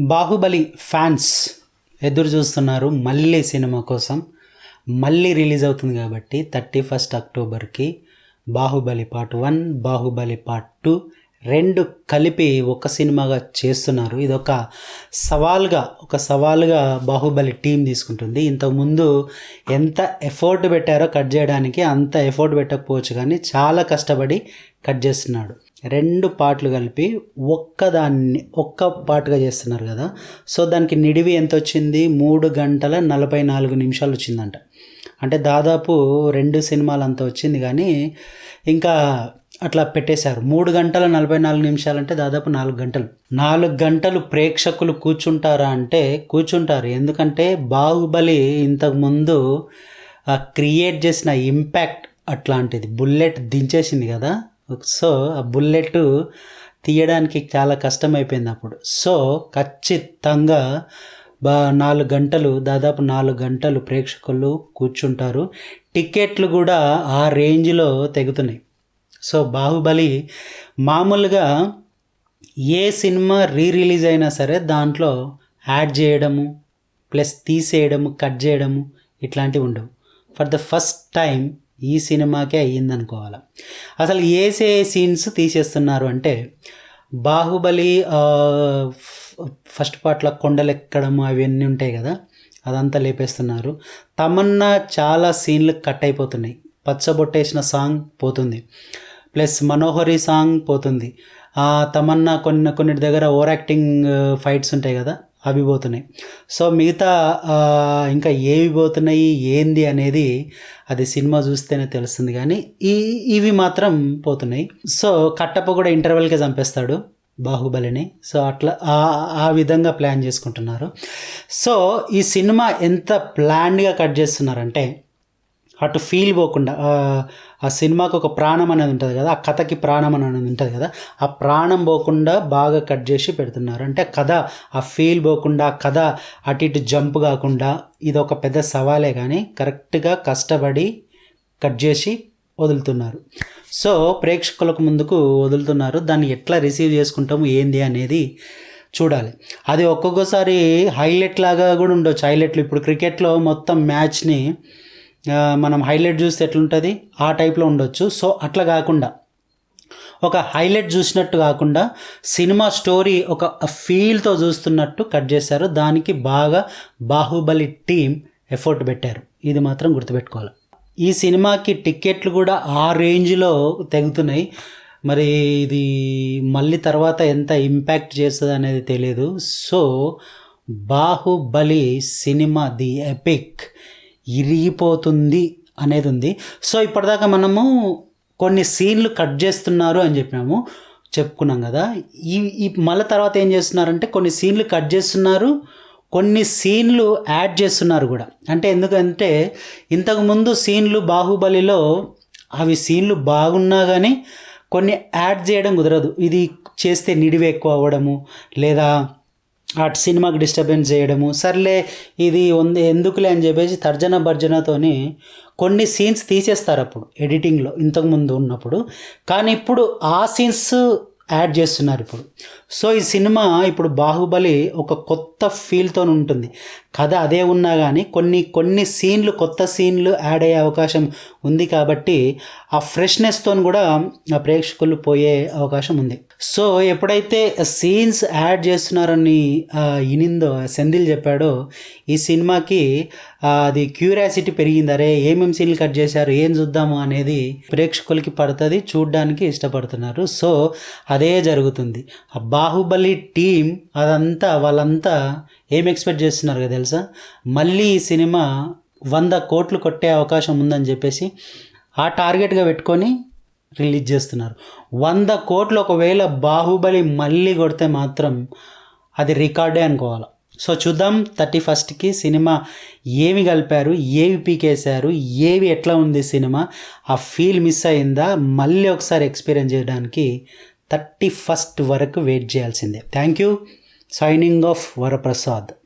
Baahubali fans ఎదురు చూస్తున్నారు మళ్ళీ సినిమా కోసం. మళ్ళీ రిలీజ్ అవుతుంది కాబట్టి thirty first అక్టోబర్కి Baahubali part one Baahubali part two రెండు కలిపి ఒక సినిమాగా చేస్తున్నారు. ఇది ఒక సవాల్గా ఒక సవాల్గా బాహుబలి టీం తీసుకుంటుంది. ఇంతకుముందు ఎంత ఎఫోర్ట్ పెట్టారో కట్ చేయడానికి అంత ఎఫర్ట్ పెట్టకపోవచ్చు కానీ చాలా కష్టపడి కట్ చేస్తున్నాడు. రెండు పాటలు కలిపి ఒక్కదాన్ని ఒక్క పాటుగా చేస్తున్నారు కదా. సో దానికి నిడివి ఎంత వచ్చింది మూడు గంటల నలభై నాలుగు నిమిషాలు వచ్చిందంట. అంటే దాదాపు రెండు సినిమాలు అంత వచ్చింది కానీ ఇంకా అట్లా పెట్టేశారు. మూడు గంటల నలభై నాలుగు నిమిషాలు అంటే దాదాపు నాలుగు గంటలు. నాలుగు గంటలు ప్రేక్షకులు కూర్చుంటారా అంటే కూర్చుంటారు. ఎందుకంటే బాహుబలి ఇంతకుముందు క్రియేట్ చేసిన ఇంపాక్ట్ అట్లాంటిది. బుల్లెట్ దించేసింది కదా. సో ఆ బుల్లెట్ తీయడానికి చాలా కష్టమైపోయింది అప్పుడు. సో ఖచ్చితంగా బా నాలుగు గంటలు దాదాపు నాలుగు గంటలు ప్రేక్షకులు కూర్చుంటారు. టికెట్లు కూడా ఆ రేంజ్లో తెగుతున్నాయి. సో బాహుబలి మామూలుగా ఏ సినిమా రీ రిలీజ్ అయినా సరే దాంట్లో యాడ్ చేయడము ప్లస్ తీసేయడము కట్ చేయడము ఇట్లాంటివి ఉండవు. ఫర్ ద ఫస్ట్ టైం ఈ సినిమాకే అయ్యిందనుకోవాలి. అసలు ఏసే సీన్స్ తీసేస్తున్నారు అంటే బాహుబలి ఫస్ట్ పార్ట్లో కొండలు ఎక్కడం అవన్నీ ఉంటాయి కదా అదంతా లేపేస్తున్నారు. తమన్నా చాలా సీన్లు కట్ అయిపోతున్నాయి పచ్చబొట్టేసిన సాంగ్ పోతుంది. ప్లస్ మనోహరి సాంగ్ పోతుంది. తమన్నా కొన్ని కొన్నిటి దగ్గర ఓవర్ యాక్టింగ్ ఫైట్స్ ఉంటాయి కదా అవి పోతున్నాయి. సో మిగతా ఇంకా ఏవి పోతున్నాయి ఏంది అనేది అది సినిమా చూస్తేనే తెలుస్తుంది కానీ ఈ ఇవి మాత్రం పోతున్నాయి. సో కట్టప్ప కూడా ఇంటర్వెల్కే చంపేస్తాడు బాహుబలిని. సో అట్లా ఆ- ఆ విధంగా ప్లాన్ చేసుకుంటున్నారు. సో ఈ సినిమా ఎంత ప్లాన్డ్గా కట్ చేస్తున్నారంటే అటు ఫీల్ పోకుండా ఆ, సినిమాకు సినిమాకి ఒక ప్రాణం అనేది ఉంటుంది కదా ఆ కథకి ప్రాణం అనేది ఉంటుంది కదా ఆ ప్రాణం పోకుండా బాగా కట్ చేసి పెడుతున్నారు. అంటే కథ ఆ ఫీల్ పోకుండా ఆ కథ అటు ఇటు జంప్ కాకుండా ఇది ఒక పెద్ద సవాలే కానీ కరెక్ట్గా కష్టపడి కట్ చేసి వదులుతున్నారు. సో ప్రేక్షకులకు ముందుకు వదులుతున్నారు. దాన్ని ఎట్లా రిసీవ్ చేసుకుంటాము ఏంది అనేది చూడాలి. అది ఒక్కొక్కసారి హైలైట్ లాగా కూడా ఉండొచ్చు. హైలైట్లు ఇప్పుడు క్రికెట్లో మొత్తం మ్యాచ్ని మనం హైలైట్ చూస్తే ఎట్లుంటుంది? ఆ టైప్లో ఉండొచ్చు. సో అట్లా కాకుండా ఒక హైలైట్ చూసినట్టు కాకుండా సినిమా స్టోరీ ఒక ఫీల్తో చూస్తున్నట్టు కట్ చేశారు. దానికి బాగా బాహుబలి టీం ఎఫర్ట్ పెట్టారు. ఇది మాత్రం గుర్తుపెట్టుకోవాలి. ఈ సినిమాకి టిక్కెట్లు కూడా ఆ రేంజ్లో తెగుతున్నాయి. మరి ఇది మళ్ళీ తర్వాత ఎంత ఇంపాక్ట్ చేస్తుంది అనేది తెలియదు so Baahubali cinema the epic ఇరిగిపోతుంది అనేది ఉంది. సో ఇప్పటిదాకా మనము కొన్ని సీన్లు కట్ చేస్తున్నారు అని చెప్పినాము. చెప్పుకున్నాం కదా. ఈ ఈ మళ్ళీ తర్వాత ఏం చేస్తున్నారంటే కొన్ని సీన్లు కట్ చేస్తున్నారు కొన్ని సీన్లు యాడ్ చేస్తున్నారు కూడా. అంటే ఎందుకంటే ఇంతకుముందు సీన్లు బాహుబలిలో అవి సీన్లు బాగున్నా కానీ కొన్ని యాడ్ చేయడం కుదరదు. ఇది చేస్తే నిడివి ఎక్కువ అవ్వడము లేదా అటు సినిమాకి డిస్టర్బెన్స్ చేయడము సర్లే ఇది ఉంది ఎందుకులే అని చెప్పేసి తర్జన భర్జనతోని కొన్ని సీన్స్ తీసేస్తారు అప్పుడు ఎడిటింగ్లో ఇంతకుముందు ఉన్నప్పుడు. కానీ ఇప్పుడు ఆ సీన్స్ యాడ్ చేస్తున్నారు ఇప్పుడు. సో ఈ సినిమా ఇప్పుడు బాహుబలి ఒక కొత్త ఫీల్తో ఉంటుంది. కథ అదే ఉన్నా కానీ కొన్ని కొన్ని సీన్లు కొత్త సీన్లు యాడ్ అయ్యే అవకాశం ఉంది కాబట్టి ఆ ఫ్రెష్నెస్తో కూడా ఆ ప్రేక్షకులు పోయే అవకాశం ఉంది. సో ఎప్పుడైతే సీన్స్ యాడ్ చేస్తున్నారని వినిందో ఇనిందో సెందిల్ చెప్పాడో ఈ సినిమాకి అది క్యూరియాసిటీ పెరిగింది. అరే ఏమేమి సీన్లు కట్ చేశారు ఏం చూద్దాము అనేది ప్రేక్షకులకి పడుతుంది చూడడానికి ఇష్టపడుతున్నారు. సో అదే జరుగుతుంది. ఆ బాహుబలి టీం అదంతా వాళ్ళంతా ఏం ఎక్స్పెక్ట్ చేస్తున్నారు కదా తెలుసా? మళ్ళీ ఈ సినిమా వంద కోట్లు కొట్టే అవకాశం ఉందని చెప్పేసి ఆ టార్గెట్గా పెట్టుకొని రిలీజ్ చేస్తున్నారు. వంద కోట్లు ఒకవేళ బాహుబలి మళ్ళీ కొడితే మాత్రం అది రికార్డే అనుకోవాలి. సో చూద్దాం థర్టీ ఫస్ట్కి సినిమా ఏమి కలిపారు ఏవి పీకేశారు ఏవి ఎట్లా ఉంది సినిమా ఆ ఫీల్ మిస్ అయిందా మళ్ళీ ఒకసారి ఎక్స్పీరియన్స్ చేయడానికి థర్టీ ఫస్ట్ వరకు వెయిట్ చేయాల్సిందే. Thank you. Signing off Varaprasad.